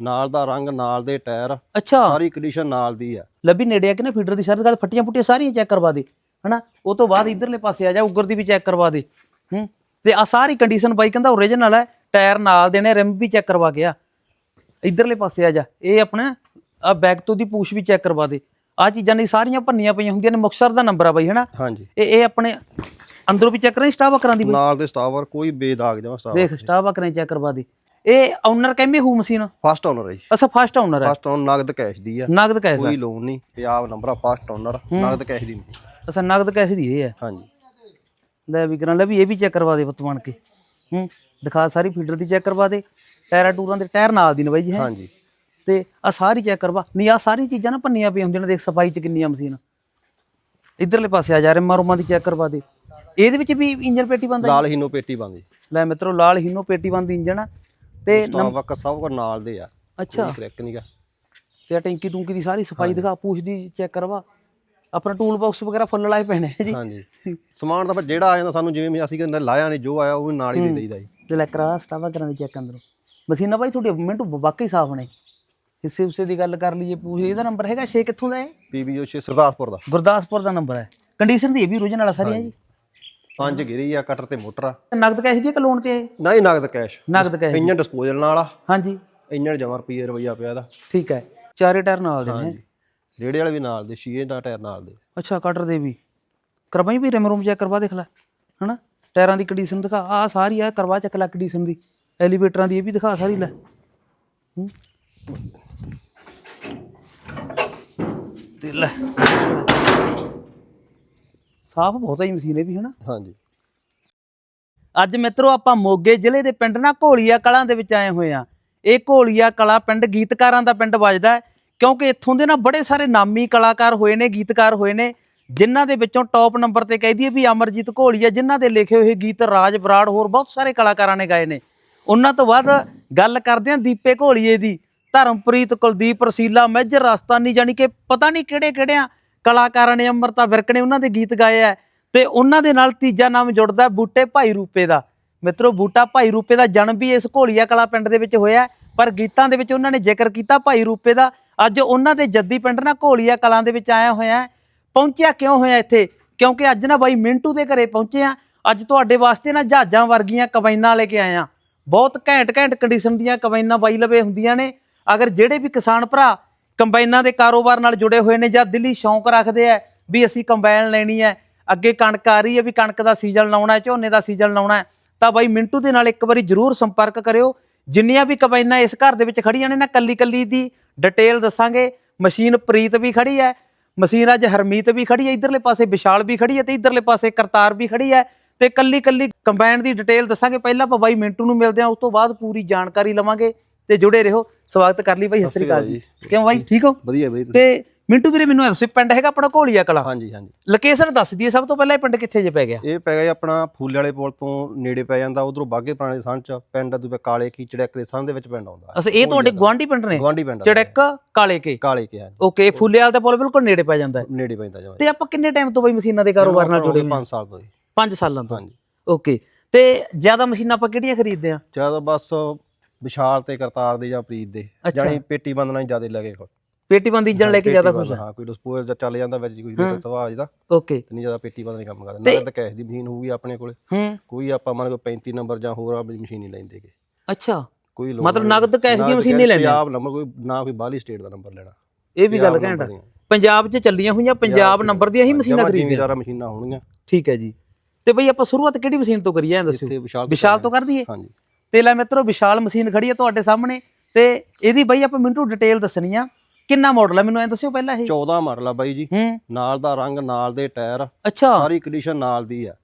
ਨਾਲ ਦਾ ਰੰਗ ਨਾਲ ਦੇ ਟਾਇਰ। ਅੱਛਾ। ਸਾਰੀ ਕੰਡੀਸ਼ਨ ਨਾਲ ਦੀ ਆ। ਲੱਭੀ ਨੇੜੇ ਆ ਕਿ ਨਾ ਫੀਡਰ ਦੀ? ਸਾਰੀ ਗੱਲ ਫੱਟੀਆਂ ਫੁੱਟੀਆਂ ਸਾਰੀਆਂ ਚੈੱਕ ਕਰਵਾ ਦੇ ਹਨਾ? ਉਹ ਤੋਂ ਬਾਅਦ ਇਧਰਲੇ ਪਾਸੇ ਆ ਜਾ ਉੱਗਰ ਦੀ ਵੀ ਚੈੱਕ ਕਰਵਾ ਦੇ ਹੂੰ? ਤੇ ਆ ਸਾਰੀ ਕੰਡੀਸ਼ਨ ਬਾਈ ਕਹਿੰਦਾ ਓਰੀਜਨਲ ਹੈ ਟਾਇਰ ਨਾਲ ਦੇ ਨੇ ਰਿਮ ਵੀ ਚੈੱਕ ਕਰਵਾ ਗਿਆ। ਇਧਰਲੇ ਪਾਸੇ ਆ ਜਾ ਇਹ ਆਪਣਾ ਆ ਬੈਕ ਤੋਂ ਦੀ ਪੂਛ ਵੀ ਚੈੱਕ ਕਰਵਾ ਦੇ। ਆ ਚੀਜ਼ਾਂ ਦੀ ਸਾਰੀਆਂ ਭੰਨੀਆਂ ਪਈਆਂ ਹੁੰਦੀਆਂ ਨੇ ਮੁਕਸਰ ਦਾ ਨੰਬਰ ਆ ਬਾਈ ਹਨਾ? ਹਾਂਜੀ। ਇਹ ਇਹ ਆਪਣੇ ਅੰਦਰੋਂ ਵੀ ਚੈੱਕ ਕਰਾਂ ਸਟਾਫ ਕਰਾਂ ਦੀ ਬਾਈ? ਨਾਲ ਦੇ ਸਟਾਵਰ ਕੋਈ ਬੇਦਾਗ ਜਮਾ ਸਟਾਵਰ ਦੇਖ ਸਟਾਫ ਕਰਾਂ ਚੈੱਕ ਕਰਵਾ ਦੇ। ਇਹ ਓਨਰ ਕਹਿੰਦੇ ਹੂ ਮਸ਼ੀਨ ਫਸਟ ਓਨਰ ਹੈ ਜੀ। ਅੱਛਾ ਫਸਟ ਓਨਰ ਹੈ। ਫਸਟ ਓਨਰ ਨਗਦ ਕੈਸ਼ ਦੀ ਆ। ਨਗਦ ਕੈਸ਼ ਕੋਈ ਲੋਨ ਨਹੀਂ ਪੰਜਾਬ ਨੰਬਰ ਆ ਫਸਟ ਓਨਰ ਨਗਦ ਕੈਸ਼ ਦੀ ਨਹੀਂ। ਅੱਛਾ ਨਗਦ ਕੈਸ਼ ਦੀ ਇਹ ਹੈ ਹਾਂਜੀ। ਲੈ ਵੀ ਕਰਾਂ ਲੈ ਵੀ ਇਹ ਵੀ ਚੈੱਕ ਕਰਵਾ ਦੇ ਪੁੱਤ ਬਣ ਕੇ। ਹੂੰ ਦਿਖਾ ਸਾਰੀ ਫੀਡਰ ਦੀ ਚੈੱਕ ਕਰਵਾ ਦੇ। ਟਾਇਰਾਂ ਟੂਰਾਂ ਦੇ ਟਾਇਰ ਨਾਲ ਦੀ ਨੇ ਬਾਈ ਜੀ ਹਾਂਜੀ। ਤੇ ਆ ਸਾਰੀ ਚੈੱਕ ਕਰਵਾ। ਨਹੀਂ ਆ ਸਾਰੀ ਚੀਜ਼ਾਂ ਨਾ ਪੰਨੀਆਂ ਪਈਆਂ ਹੁੰਦੀਆਂ ਨੇ ਦੇਖ ਸਫ਼ਾਈ ਚ ਕਿੰਨੀਆਂ ਮਸ਼ੀਨ। ਇਧਰਲੇ ਪਾਸੇ ਆ ਜਾ ਰਿਮਾ ਰੁਮਾਂ ਦੀ ਚੈੱਕ ਕਰਵਾ ਦੇ। ਇਹਦੇ ਵਿੱਚ ਵੀ ਇੰਜਨ ਪੇਟੀ ਬੰਦਾ ਲਾਲ ਹੀਨੋ ਪੇਟੀ ਬੰਦੀ ਲੈ ਮਿੱਤਰੋ ਲਾਲ ਹੀਨੋ ਪੇਟੀ ਬੰਦ ਇੰਜਨ ਆ। ਤੇ ਸਟਾਵਕ ਸਭ ਕੋ ਨਾਲ ਦੇ ਆ। ਅੱਛਾ। ਕਰੈਕ ਨਹੀਂਗਾ ਤੇ ਆਹ ਟੈਂਕੀ ਟੂੰਕੀ ਦੀ ਸਾਰੀ ਸਫ਼ਾਈ ਦਿਖਾ ਪੂਛ ਦੀ ਚੈੱਕ ਕਰਵਾ। ਆਪਣਾ ਟੂਲ ਬਾਕਸ ਵਗੈਰਾ ਫੁੱਲ ਲਾਏ ਪੈਣੇ ਜੀ। ਹਾਂਜੀ। ਸਮਾਨ ਤਾਂ ਫਿਰ ਜਿਹੜਾ ਆ ਜਾਂਦਾ ਸਾਨੂੰ ਜਿਵੇਂ ਵੀ ਅਸੀਂ ਕਹਿੰਦੇ ਲਾਇਆ ਨਹੀਂ ਜੋ ਆਇਆ ਉਹ ਵੀ ਨਾਲ ਹੀ ਦੇ ਦੇਈਦਾ ਜੀ। ਤੇ ਲੈ ਕਰਾ ਸਟਾਵਾ ਕਰਾਂ ਦੀ ਚੈੱਕ ਅੰਦਰੋਂ। ਮਸ਼ੀਨਾਂ ਬਾਈ ਤੁਹਾਡੇ ਮਿੰਟੂ ਵਾਕਈ ਸਾਫ਼ ਨੇ। ਹਿੱਸੇ ਹੁੱਸੇ ਦੀ ਗੱਲ ਕਰ ਲਈਏ ਪੂਛ ਇਹਦਾ ਨੰਬਰ ਹੈਗਾ 6 ਕਿੱਥੋਂ ਦਾ ਹੈ? ਪੀਬੀਓ 6 ਸਰਦਾਸਪੁਰ ਦਾ। ਗੁਰਦਾਸਪੁਰ ਦਾ ਨੰਬਰ ਹੈ। ਕੰਡੀਸ਼ਨ ਦੀ ਇਹ ਵੀ ਰੋਜਨ ਵਾਲਾ ਸਾਰੀਆਂ ਜੀ। ਪੰਜ ਗਿਰੀ ਆ ਕਟਰ ਤੇ ਮੋਟਰ ਆ। ਨਗਦ ਕੈਸ਼ ਦੀ ਕਿ ਲੋਨ ਤੇ ਨਹੀਂ ਨਗਦ ਕੈਸ਼। ਨਗਦ ਕੈਸ਼ ਇੰਜਨ ਡਿਸਪੋਜ਼ਲ ਨਾਲ ਆ। ਹਾਂਜੀ। ਇੰਜਨ ਜਮਾ ਰੁਪਈਏ ਰੁਪਈਆ ਪਿਆ ਇਹਦਾ ਠੀਕ ਹੈ। ਚਾਰੇ ਟਾਇਰ ਨਾਲ ਦੇ ਨੇ। ਰੇੜੇ ਵਾਲੇ ਵੀ ਨਾਲ ਦੇ ਸ਼ੀਏ ਦਾ ਟਾਇਰ ਨਾਲ ਦੇ। ਅੱਛਾ ਕਟਰ ਦੇ ਵੀ। ਕਰਵਾਈ ਵੀ ਰਿਮ ਰੂਮ ਚੈੱਕ ਕਰਵਾ ਦੇਖ ਲੈ ਹਨਾ? ਟਾਇਰਾਂ ਦੀ ਕੰਡੀਸ਼ਨ ਦਿਖਾ। ਆ ਸਾਰੀ ਆ ਕਰਵਾ ਚੱਕ ਲੈ ਕੰਡੀਸ਼ਨ ਦੀ। ਐਲੀਵੇਟਰਾਂ ਦੀ ਇਹ ਵੀ ਦਿਖਾ ਸਾਰੀ ਲੈ। ਹੂੰ। ਤੇ ਲੈ। ਸਾਫ਼ ਬਹੁਤ ਹੈ ਮਸ਼ੀਨ ਇਹ ਵੀ ਹਨਾ? ਹਾਂਜੀ। ਅੱਜ ਮਿੱਤਰੋ ਆਪਾਂ ਮੋਗੇ ਜ਼ਿਲ੍ਹੇ ਦੇ ਪਿੰਡ ਨਾ ਘੋਲੀਆ ਕਲਾਂ ਦੇ ਵਿੱਚ ਆਏ ਹੋਏ ਆ। ਇਹ ਘੋਲੀਆ ਕਲਾ ਪਿੰਡ ਗੀਤਕਾਰਾਂ ਦਾ ਪਿੰਡ ਵੱਜਦਾ ਹੈ ਕਿਉਂਕਿ ਇੱਥੋਂ ਦੇ ਨਾ ਬੜੇ ਸਾਰੇ ਨਾਮੀ ਕਲਾਕਾਰ ਹੋਏ ਨੇ ਗੀਤਕਾਰ ਹੋਏ ਨੇ ਜਿਨ੍ਹਾਂ ਦੇ ਵਿੱਚੋਂ ਟੌਪ ਨੰਬਰ ਤੇ ਕਹਿ ਦਈਏ ਵੀ ਅਮਰਜੀਤ ਘੋਲੀਆ ਜਿਨ੍ਹਾਂ ਦੇ ਲਿਖੇ ਹੋਏ ਗੀਤ ਰਾਜ ਬਰਾੜ ਹੋਰ ਬਹੁਤ ਸਾਰੇ ਕਲਾਕਾਰਾਂ ਨੇ ਗਾਏ ਨੇ। ਉਹਨਾਂ ਤੋਂ ਬਾਅਦ ਗੱਲ ਕਰਦੇ ਹਾਂ ਦੀਪੇ ਘੋਲੀਏ ਦੀ। ਧਰਮਪ੍ਰੀਤ ਕੁਲਦੀਪ ਰਸੀਲਾ ਮੇਜਰ ਰਸਤਾਨੀ ਜਾਨੀ ਕਿ ਪਤਾ ਨਹੀਂ ਕਿਹੜੇ ਕਿਹੜਿਆਂ ਕਲਾਕਾਰਾਂ ਨੇ ਅੰਮ੍ਰਿਤਾ ਵਿਰਕ ਨੇ ਉਹਨਾਂ ਦੇ ਗੀਤ ਗਾਏ ਆ ਤੇ ਉਹਨਾਂ ਦੇ ਨਾਲ ਤੀਜਾ ਨਾਮ ਜੁੜਦਾ ਬੂਟੇ ਭਾਈ ਰੂਪੇ ਦਾ। ਮਿੱਤਰੋ, ਬੂਟਾ ਭਾਈ ਰੂਪੇ ਦਾ ਜਨਮ ਵੀ ਇਸ ਘੋਲੀਆ ਕਲਾ ਪਿੰਡ ਦੇ ਵਿੱਚ ਹੋਇਆ ਪਰ ਗੀਤਾਂ ਦੇ ਵਿੱਚ ਉਹਨਾਂ ਨੇ ਜ਼ਿਕਰ ਕੀਤਾ ਭਾਈ ਰੂਪੇ ਦਾ। ਅੱਜ ਉਹਨਾਂ ਦੇ ਜੱਦੀ ਪਿੰਡ ਨਾ ਘੋਲੀਆ ਕਲਾਂ ਦੇ ਵਿੱਚ ਆਇਆ ਹੋਇਆ ਹੈ। ਪਹੁੰਚਿਆ ਕਿਉਂ ਹੋਇਆ ਇੱਥੇ? ਕਿਉਂਕਿ ਅੱਜ ਨਾ ਬਾਈ ਮਿੰਟੂ ਦੇ ਘਰੇ ਪਹੁੰਚੇ ਆ ਅੱਜ ਤੁਹਾਡੇ ਵਾਸਤੇ ਨਾ ਜਹਾਜ਼ਾਂ ਵਰਗੀਆਂ ਕਬਾਈਨਾਂ ਲੈ ਕੇ ਆਇਆ ਬਹੁਤ ਘੈਂਟ ਘੈਂਟ ਕੰਡੀਸ਼ਨ ਦੀਆਂ ਕਬਾਈਨਾਂ ਬਾਈ ਲਵੇ ਹੁੰਦੀਆਂ ਨੇ। ਅਗਰ ਜਿਹੜੇ ਵੀ ਕਿਸਾਨ ਭਰਾ ਕੰਬਾਈਨਾਂ ਦੇ ਕਾਰੋਬਾਰ ਨਾਲ ਜੁੜੇ ਹੋਏ ਨੇ ਜਾਂ ਦਿੱਲੀ ਸ਼ੌਂਕ ਰੱਖਦੇ ਆ ਵੀ ਅਸੀਂ ਕੰਬਾਈਨ ਲੈਣੀ ਹੈ, ਅੱਗੇ ਕਣਕ ਆ ਰਹੀ ਹੈ ਵੀ ਕਣਕ ਦਾ ਸੀਜ਼ਨ ਲਾਉਣਾ ਹੈ, ਝੋਨੇ ਦਾ ਸੀਜ਼ਨ ਲਾਉਣਾ ਹੈ, ਤਾਂ ਬਾਈ ਮਿੰਟੂ ਦੇ ਨਾਲ ਇੱਕ ਵਾਰੀ ਜਰੂਰ ਸੰਪਰਕ ਕਰਿਓ। ਜਿੰਨੀਆਂ ਵੀ ਕੰਬਾਈਨਾਂ ਇਸ ਘਰ ਦੇ ਵਿੱਚ ਖੜੀਆਂ ਨੇ ਨਾ ਕੱਲੀ ਕੱਲੀ ਦੀ ਡਿਟੇਲ ਦੱਸਾਂਗੇ। ਮਸ਼ੀਨ ਪ੍ਰੀਤ ਵੀ ਖੜੀ ਹੈ, ਮਸ਼ੀਨ ਅੱਜ ਹਰਮੀਤ ਵੀ ਖੜੀ ਹੈ, ਇਧਰਲੇ ਪਾਸੇ ਵਿਸ਼ਾਲ ਵੀ ਖੜੀ ਹੈ ਤੇ ਇਧਰਲੇ ਪਾਸੇ ਕਰਤਾਰ ਵੀ ਖੜੀ ਹੈ। ਤੇ ਕੱਲੀ ਕੱਲੀ ਕੰਬਾਈਨ ਦੀ ਡਿਟੇਲ ਦੱਸਾਂਗੇ। ਪਹਿਲਾਂ ਆਪਾਂ ਬਾਈ ਮਿੰਟੂ ਨੂੰ ਮਿਲਦੇ ਹਾਂ, ਉਸ ਤੋਂ ਬਾਅਦ ਪੂਰੀ ਜਾਣਕਾਰੀ ਲਵਾਂਗੇ। ਤੇ ਜੁੜੇ ਰਹੋ। ਸਵਾਗਤ ਕਰ ਲਈ ਬਾਈ ਸਤਿ ਸ੍ਰੀ ਅਕਾਲ ਜੀ। ਕਿਉਂ ਬਾਈ? ਠੀਕ ਹੋ? ਵਧੀਆ ਤੁਸੀਂ- ਤੇ ਮਿੰਟੂ ਵੀਰੇ ਮੈਨੂੰ ਦੱਸੋ ਪਿੰਡ ਹੈਗਾ ਆਪਣਾ ਘੋਲੀਆ ਕਲਾ? ਹਾਂਜੀ ਹਾਂਜੀ। ਲੋਕੇਸ਼ਨ ਦੱਸ ਦਈਏ ਸਭ ਤੋਂ ਪਹਿਲਾਂ ਇਹ ਪਿੰਡ ਕਿੱਥੇ ਜੇ ਪੈ ਗਿਆ? ਇਹ ਪੈ ਗਿਆ ਆਪਣਾ ਫੂਲੇ ਵਾਲੇ ਪੁਲ ਤੋਂ ਨੇੜੇ ਪੈ ਜਾਂਦਾ ਉਧਰੋਂ ਬਾਗੇ ਪੁਰਾਣੇ ਸੰਨ ਚ ਪਿੰਡ ਦੂਜੇ ਕਾਲੇ ਕੀ ਚੜੈਕ ਦੇ ਸੰਨ ਦੇ ਵਿੱਚ ਪਿੰਡ ਆਉਂਦਾ। ਅਸ ਇਹ ਤੁਹਾਡੇ ਗਵਾਂਢੀ ਪਿੰਡ ਨੇ? ਗਵਾਂਢੀ ਪਿੰਡ। ਚੜਕ ਕਾਲੇ ਕੇ? ਕਾਲੇ ਕੇ ਓਕੇ ਫੁੱਲੇਵਾਲ ਦਾ ਪੁਲ ਬਿਲਕੁਲ ਨੇੜੇ ਪੈ ਜਾਂਦਾ ਨੇੜੇ ਪੈਂਦਾ ਜਮਾ ਤੇ ਆਪਾਂ ਕਿੰਨੇ ਟਾਈਮ ਤੋਂ ਬਈ ਮਸ਼ੀਨਾਂ ਦੇ ਕਾਰੋਬਾਰ ਨਾਲ ਜੁੜੇ ਹੋਏ 5 ਸਾਲ ਤੋਂ ਜੀ। 5 ਸਾਲਾਂ ਤੋਂ? ਹਾਂਜੀ। ਓਕੇ ਤੇ ਜ਼ਿਆਦਾ ਮਸ਼ੀਨਾਂ ਆਪਾਂ ਕਿਹੜੀਆਂ ਖਰੀਦਦੇ ਆ ਜ਼ਿਆਦਾ ਬਸ ਵਿਸ਼ਾਲ ਤੇ ਕਰਤਾਰ ਦੇ ਜਾਂ ਪ੍ਰੀਤ ਦੇ ਅੱਛਾ। ਜਾਨੀ ਪੇਟੀ ਬੰਦਨਾ ਹੀ ਜ਼ਿਆਦਾ ਲੱਗੇ ਖੁਸ਼। ਪੇਟੀ ਬੰਦ ਇੰਜਣ ਲੈ ਕੇ ਜ਼ਿਆਦਾ ਖੁਸ਼ ਆ। ਹਾਂ ਕੋਈ ਡਿਸਪੋਜ਼ਲ ਚੱਲ ਜਾਂਦਾ ਵਿੱਚ ਕੋਈ ਦਿੱਕਤ ਸਵਾਜ ਦਾ ਓਕੇ। ਤੇ ਨਹੀਂ ਜ਼ਿਆਦਾ ਪੇਟੀ ਬੰਦ ਨਹੀਂ ਕੰਮ ਕਰਦਾ। ਨਗਦ ਕੈਸ਼ ਦੀ ਮਸ਼ੀਨ ਹੋਊਗੀ ਆਪਣੇ ਕੋਲੇ। ਹੂੰ। ਕੋਈ ਆਪਾਂ ਮੰਨ ਲਓ 35 ਨੰਬਰ ਜਾਂ ਹੋਰ ਆ ਮਸ਼ੀਨ ਨਹੀਂ ਲੈਂਦੇਗੇ ਅੱਛਾ। ਕੋਈ ਲੋੜ ਮਤਲਬ ਨਹੀਂ। ਨਗਦ ਕੈਸ਼ ਦੀ ਨਗਦ ਮਸ਼ੀਨ ਕੈਸ਼ ਲੈਣੀ ਪੰਜਾਬ ਨੰਬਰ ਕੋਈ ਨਾ ਕੋਈ ਬਾਹਲੀ ਸਟੇਟ ਦਾ ਨੰਬਰ ਲੈਣਾ। ਇਹ ਵੀ ਗੱਲ ਘੈਂਟ ਆ। ਦੀਆਂ। ਪੰਜਾਬ 'ਚ ਚੱਲੀਆਂ ਹੋਈਆਂ ਪੰਜਾਬ ਨੰਬਰ ਦੀਆਂ ਹੀ ਮਸ਼ੀਨਾਂ ਜਮਾਂ ਖਰੀਦਦੇ ਆ। ਜ਼ਿਮੀਦਾਰਾਂ ਮਸ਼ੀਨਾਂ ਹੋਣਗੀਆਂ। ਠੀਕ ਹੈ ਜੀ। ਤੇ ਬਈ ਆਪਾਂ ਸ਼ੁਰੂਆਤ ਕਿਹੜੀ ਮਸ਼ੀਨ ਤੋਂ ਕਰੀਏ ਐਂ ਦੱਸਿਓ ਇੱਥੇ ਵਿਸ਼ਾਲ ਵਿਸ਼ਾਲ ਤੋਂ ਕਰ ਦਈਏ? ਹਾਂਜੀ। ਤੇ ਲੈ ਮਿੱਤਰੋ ਵਿਸ਼ਾਲ ਮਸ਼ੀਨ ਖੜੀ ਹੈ ਤੁਹਾਡੇ ਸਾਹਮਣੇ ਤੇ ਇਹਦੀ ਬਈ ਆਪਾਂ ਮਿੰਟੂ ਡਿਟੇਲ ਦੱਸਣੀ ਆ। ਕਿੰਨਾ ਮਾਡਲ ਹੈ ਮੈਨੂੰ ਐਂ ਦੱਸਿਓ ਪਹਿਲਾਂ ਇਹ। 14 ਮਾਡਲ ਆ ਬਾਈ ਜੀ। ਹੂੰ। ਨਾਲ ਦਾ ਰੰਗ ਨਾਲ ਦੇ ਟਾਇਰ। ਅੱਛਾ। ਸਾਰੀ ਕੰਡੀਸ਼ਨ ਨਾਲ ਦੀ ਆ।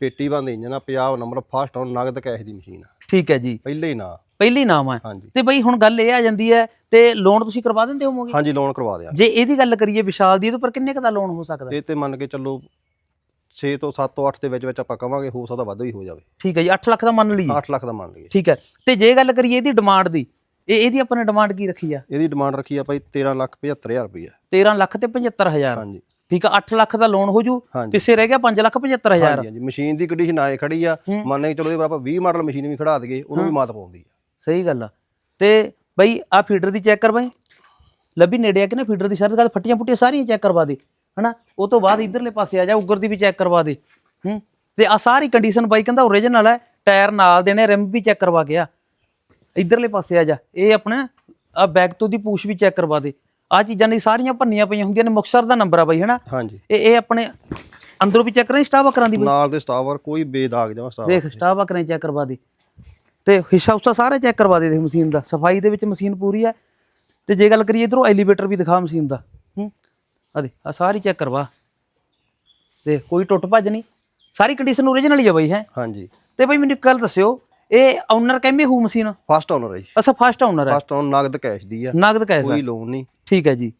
ਪੇਟੀ ਬੰਦ ਇੰਜਨ ਆ ਪੰਜਾਬ ਨੰਬਰ ਫਸਟ ਹੁਣ ਨਗਦ ਕੈਸ਼ ਦੀ ਮਸ਼ੀਨ ਆ। ਠੀਕ ਹੈ ਜੀ। ਪਹਿਲੇ ਹੀ ਨਾ। ਪਹਿਲੀ ਨਾਮ ਹੈ ਤੇ ਬਈ ਹੁਣ ਗੱਲ ਇਹ ਆ ਜਾਂਦੀ ਹੈ ਤੇ ਲੋਨ ਤੁਸੀਂ ਕਰਵਾ ਦਿੰਦੇ ਹੋਵੋਗੇ? ਹਾਂਜੀ ਲੋਨ ਕਰਵਾ ਦਿਆਂ ਜੇ ਇਹਦੀ ਗੱਲ ਕਰੀਏ ਵਿਸ਼ਾਲ ਦੀ ਇਹਦੇ ਉੱਪਰ ਕਿੰਨੇ ਕ ਦਾ ਲੋਨ ਹੋ ਸਕਦਾ? ਇਹ ਤੇ ਮੰਨ ਕੇ ਚੱਲੋ 6 ਤੋਂ 7 ਤੋਂ 8 ਦੇ ਵਿੱਚ ਵਿੱਚ ਆਪਾਂ ਕਵਾਂਗੇ ਹੋ ਸਕਦਾ ਵੱਧ ਵੀ ਹੋ ਜਾਵੇ। ਠੀਕ ਹੈ ਜੀ 8 ਲੱਖ ਦਾ ਮੰਨ ਲਈਏ। 8 ਲੱਖ ਦਾ ਮੰਨ ਲਈਏ। ਠੀਕ ਹੈ ਤੇ ਜੇ ਗੱਲ ਕਰੀਏ ਇਹਦੀ ਡਿਮਾਂਡ ਦੀ ਇਹ ਇਹਦੀ ਆਪਾਂ ਨੇ ਡਿਮਾਂਡ ਕੀ ਰੱਖੀ ਆ? ਇਹਦੀ ਡਿਮਾਂਡ ਰੱਖੀ ਆ ਭਾਈ 13 ਲੱਖ 75000 ਰੁਪਏ 13 ਲੱਖ ਤੇ 75000 ਹਾਂਜੀ। ਠੀਕ ਆ 8 ਲੱਖ ਦਾ ਲੋਨ ਹੋ ਜੂ ਪਿੱਛੇ ਰਹਿ ਗਿਆ 5 ਲੱਖ 75000 ਹਾਂਜੀ ਹਾਂਜੀ। ਮਸ਼ੀਨ ਦੀ ਕੰਡੀਸ਼ਨ ਆਏ ਖੜੀ ਆ। ਮੰਨ ਕੇ ਚਲੋ ਇਹ ਆਪਾਂ 20 ਮਾਡਲ ਮਸ਼ੀਨ ਵੀ ਖੜਾ ਦਈਏ ਉਹਨੂੰ ਵੀ ਮਾਤ ਪਾਉਂਦੀ ਆ। ਸਹੀ ਗੱਲ ਆ। ਤੇ ਬਈ ਆ ਫੀਡਰ ਦੀ ਚੈੱਕ ਕਰ ਬਾਈ। ਲੱਭੀ ਨੇੜੇ ਆ ਕਿ ਨਾ ਫੀਡਰ ਦੀ ਸਾਰੀ ਗੱਲ ਫੱਟੀਆਂ ਫੁੱਟੀਆਂ ਸਾਰੀਆਂ ਚੈੱਕ ਕਰਵਾ ਦੇ। ਹਨਾ? ਉਹ ਤੋਂ ਬਾਅਦ ਇਧਰਲੇ ਪਾਸੇ ਆ ਜਾ ਉੱਗਰ ਦੀ ਵੀ ਚੈੱਕ ਕਰਵਾ ਦੇ। ਹੂੰ? ਤੇ ਆ ਸਾਰੀ ਕੰਡੀਸ਼ਨ ਬਾਈ ਕਹਿੰਦਾ ਓਰੀਜਨਲ ਹੈ ਟਾਇਰ ਨਾਲ ਦੇਣੇ ਰਿਮ ਵੀ ਚੈੱਕ ਕਰਵਾ ਗਿਆ। ਇਧਰਲੇ ਪਾਸੇ ਆ ਜਾ ਇਹ ਆਪਣਾ ਆ ਬੈਕ ਤੋਂ ਦੀ ਪੂਛ ਵੀ ਚੈੱਕ ਕਰਵਾ ਦੇ। ਆ ਚੀਜ਼ਾਂ ਦੀ ਸਾਰੀਆਂ ਭੰਨੀਆਂ ਪਈਆਂ ਹੁੰਦੀਆਂ ਨੇ ਮੁਕਸਰ ਦਾ ਨੰਬਰ ਆ ਬਾਈ ਹਨਾ? ਹਾਂਜੀ। ਇਹ ਇਹ ਆਪਣੇ ਅੰਦਰੋਂ ਵੀ ਚੈੱਕ ਕਰਾਂ ਸਟਾਫ ਕਰਾਂ ਦੀ ਬਾਈ? ਨਾਲ ਦੇ ਸਟਾਫਰ ਕੋਈ ਬੇਦਾਗ ਜਮਾ ਸਟਾਫ ਦੇਖ ਸਟਾਫ ਕਰਾਂ ਚੈੱਕ ਕਰਵਾ ਦੇ। ਤੇ ਹਿੱਸਾ ਹੁਸਾ ਸਾਰੇ ਚੈੱਕ ਕਰਵਾ ਦੇ ਦੇਖ ਮਸ਼ੀਨ ਦਾ। ਸਫ਼ਾਈ ਦੇ ਵਿੱਚ ਮਸ਼ੀਨ ਪੂਰੀ ਹੈ ਤੇ ਜੇ ਗੱਲ ਕਰੀਏ ਇਧਰੋਂ ਐਲੀਵੇਟਰ ਵੀ ਦਿਖਾ ਮਸ਼ੀਨ ਦਾ। ਹੂੰ? ਆ ਦੇ ਆ ਸਾਰੀ ਚੈੱਕ ਕਰਵਾ। ਦੇਖ ਕੋਈ ਟੁੱਟ ਭੱਜ ਨਹੀਂ। ਸਾਰੀ ਕੰਡੀਸ਼ਨ ਓਰੀਜਨਲ ਹੀ ਆ ਬਾਈ ਹੈ। ਹਾਂਜੀ। ਤੇ ਬਾਈ ਮੈਨੂੰ ਇੱਕ ਗੱਲ ਦੱਸਿਓ ਇਹ ਓਨਰ ਕਹਿੰਦੇ ਹੂ ਮਸ਼ੀਨ ਫਸਟ ਓਨਰ ਹੈ ਜੀ। ਅਸਾ ਫਸਟ ਓਨਰ ਹੈ ਫਸਟ ਓਨ ਨਗਦ ਕੈਸ਼ ਦੀ ਆ। ਨਗਦ ਕੈਸ਼ ਕੋਈ ਲੋਨ ਨਹੀਂ। ਠੀਕ ਹੈ ਜੀ।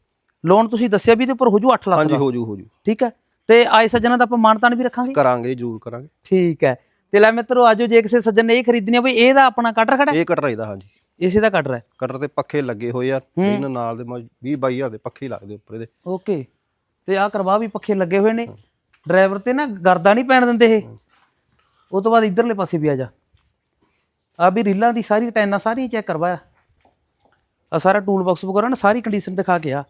ਲੋਨ ਤੁਸੀਂ ਦੱਸਿਆ ਵੀ ਇਹਦੇ ਉੱਪਰ ਹੋ ਜੂ 8 ਲੱਖ ਹਾਂਜੀ ਹੋ ਜੂ ਹੋ ਜੂ ਠੀਕ ਹੈ ਤੇ ਆਏ ਸੱਜਣਾ ਦਾ ਆਪਾਂ ਮਾਨਤਾਨ ਵੀ ਰੱਖਾਂਗੇ? ਕਰਾਂਗੇ ਜਰੂਰ ਕਰਾਂਗੇ। ਠੀਕ ਹੈ ਤੇ ਲੈ ਮਿੱਤਰੋ ਆਜੋ ਜੇ ਕਿਸੇ ਸੱਜਣ ਨੇ ਇਹ ਖਰੀਦਣੀ ਆ ਬਈ ਇਹਦਾ ਆਪਣਾ ਕਟਰ ਖੜਾ ਇਹ ਕਟਰ ਇਹਦਾ ਹਾਂਜੀ। ਇਸੇ ਦਾ ਕਟਰ ਹੈ? ਕਟਰ ਤੇ ਪੱਖੇ ਲੱਗੇ ਹੋਏ ਆ ਇਹਨਾਂ ਨਾਲ ਦੇ 20 22000 ਦੇ ਪੱਖੇ ਲੱਗਦੇ ਉੱਪਰ ਇਹਦੇ। ਓਕੇ। ਤੇ ਆ ਕਰਵਾ ਵੀ ਪੱਖੇ ਲੱਗੇ ਹੋਏ ਨੇ। ਡਰਾਈਵਰ ਤੇ ਨਾ ਗਰਦਾ ਨਹੀਂ ਪੈਣ ਦਿੰਦੇ ਇਹ। ਉਹ ਤੋਂ ਬਾਅਦ ਇਧਰਲੇ ਪਾਸੇ ਵੀ ਆ ਜਾ। ਆ ਵੀ ਰੀਲਾਂ ਦੀ ਸਾਰੀ ਟੈਨਾਂ ਸਾਰੀਆਂ ਚੈੱਕ ਕਰਵਾਇਆ ਆ। ਸਾਰਾ ਟੂਲ ਬਾਕਸ ਵਗੈਰਾ ਨਾ ਸਾਰੀ ਕੰਡੀਸ਼ਨ ਦਿਖਾ ਕੇ ਆ।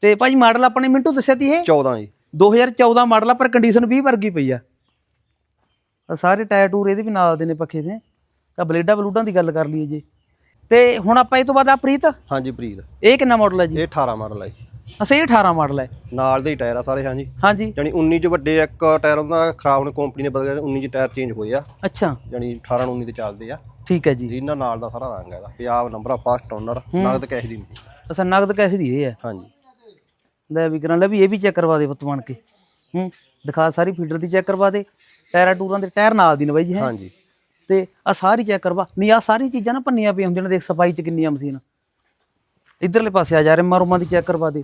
ਤੇ ਭਾਜੀ ਮਾਡਲ ਆਪਣੇ ਮਿੰਟੂ ਦੱਸਿਆ ਤੀ ਇਹ? 14 ਜੀ। 2014 ਮਾਡਲ ਆ ਪਰ ਕੰਡੀਸ਼ਨ 20 ਵਰਗੀ ਪਈ ਆ। ਸਾਰੇ ਟਾਇਰ ਟੂਰ ਇਹਦੇ ਵੀ ਨਾਲ ਦੇ ਨੇ ਪੱਖੇ ਦੇ। ਤਾਂ ਬਲੇਡਾ ਬਲੂਡਾਂ ਦੀ ਗੱਲ ਕਰ ਲਈਏ ਜੇ। ਤੇ ਹੁਣ ਆਪਾਂ ਇਹ ਤੋਂ ਬਾਅਦ ਆ ਪ੍ਰੀਤ? ਹਾਂਜੀ ਪ੍ਰੀਤ। ਇਹ ਕਿੰਨਾ ਮਾਡਲ ਹੈ ਜੀ? ਇਹ 18 ਮਾਡਲ ਹੈ ਅਸਾਂ ਇਹ 18 ਮਾਡਲ ਹੈ ਨਾਲ ਦੇ ਹੀ ਟਾਇਰ ਆ ਸਾਰੇ ਹਾਂਜੀ। ਹਾਂਜੀ। ਯਾਨੀ 19 ਚ ਵੱਡੇ ਇੱਕ ਟਾਇਰ ਉਹਦਾ ਖਰਾਬ ਨੇ ਕੰਪਨੀ ਨੇ ਬਦਲ 19 ਚ ਟਾਇਰ ਚੇਂਜ ਹੋਏ ਆ। ਅੱਛਾ। ਯਾਨੀ 18 19 ਤੇ ਚੱਲਦੇ ਆ। ਠੀਕ ਹੈ ਜੀ। ਇਹਨਾਂ ਨਾਲ ਦਾ ਸਾਰਾ ਰੰਗ ਹੈ ਇਹਦਾ। ਪੰਜਾਬ ਨੰਬਰ ਆ ਫਸਟ ਓਨਰ ਨਗਦ ਕੈਸ਼ ਦੀ ਨਹੀਂ ਅਸਾਂ ਨਗਦ ਕੈਸ਼ ਦੀ ਇਹ ਹੈ ਹਾਂਜੀ। ਲੈ ਵੀ ਕਰਾਂ ਲੈ ਵੀ ਇਹ ਵੀ ਚੈੱਕ ਕਰਵਾ ਦੇ ਪੁੱਤ ਬਣ ਕੇ। ਹੂੰ ਦਿਖਾ ਸਾਰੀ ਫੀਡਰ ਦੀ ਚੈੱਕ ਕਰਵਾ ਦੇ। ਟਾਇਰਾਂ ਟੂਰਾਂ ਦੇ ਟਾਇਰ ਨਾਲ ਦੀ ਨੇ ਬਾਈ ਜੀ ਹਾਂਜੀ। ਤੇ ਆ ਸਾਰੀ ਚੈੱਕ ਕਰਵਾ। ਨਹੀਂ ਆ ਸਾਰੀ ਚੀਜ਼ਾਂ ਨਾ ਪੰਨੀਆਂ ਪਈਆਂ ਹੁੰਦੀਆਂ ਨੇ ਦੇਖ ਸਫ਼ਾਈ ਚ ਕਿੰਨੀਆਂ ਮਸ਼ੀਨ। ਇਧਰਲੇ ਪਾਸੇ ਆ ਜਾ ਰਹੇ ਮਾਰੂਮਾਂ ਦੀ ਚੈੱਕ ਕਰਵਾ ਦੇ।